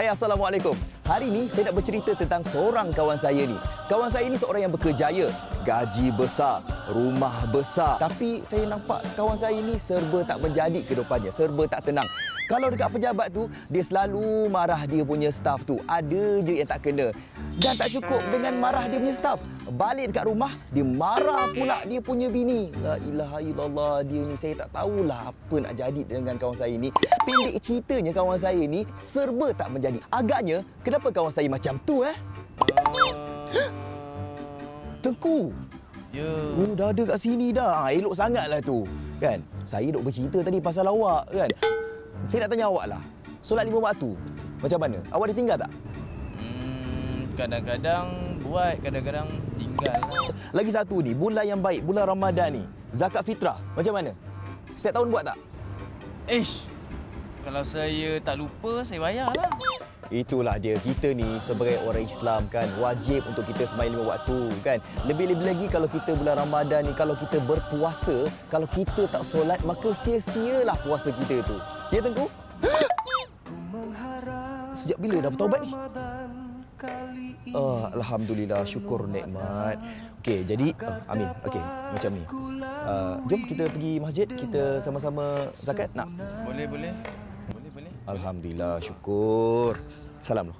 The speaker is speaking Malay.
Hai Assalamualaikum. Hari ini saya nak bercerita tentang seorang kawan saya ni. Kawan saya ni seorang yang berkejaya, gaji besar, rumah besar. Tapi saya nampak kawan saya ni serba tak menjadi kehidupannya, serba tak tenang. Kalau dekat pejabat tu, dia selalu marah dia punya staff tu. Ada je yang tak kena. Dan tak cukup dengan marah dia punya staff. Balik dekat rumah, dia marah pula dia punya bini. La ilaha illallah, dia ni saya tak tahulah apa nak jadi dengan kawan saya ni. Pendek ceritanya kawan saya ni serba tak menjadi. Agaknya, kenapa kawan saya macam tu eh? Tengku. Ya. Oh, dah ada kat sini dah. Ha, elok sangatlah tu. Kan? Saya duk bercerita tadi pasal awak kan. Saya nak tanya awak lah. Solat lima waktu. Macam mana? Awak ditinggal tak? Hmm, kadang-kadang buat, kadang-kadang tinggal. lah. Lagi satu ni, bulan yang baik, bulan Ramadan ni. Zakat fitrah. Macam mana? Setiap tahun buat tak? Ish. Kalau saya tak lupa, saya bayar lah. Itulah dia. Kita ni sebagai orang Islam kan wajib untuk kita sembahyang lima waktu kan. Lebih-lebih lagi kalau kita bulan Ramadan ni kalau kita berpuasa, kalau kita tak solat maka sia-sialah puasa kita tu. Ya Tengku? Sejak bila dah bertaubat ni? Oh, Alhamdulillah, syukur nikmat. Okey, jadi uh, Amin. Okey, macam ni. Uh, jom kita pergi masjid, kita sama-sama zakat nak? Boleh, boleh. Boleh, boleh. Alhamdulillah, syukur. ሰላም ነው።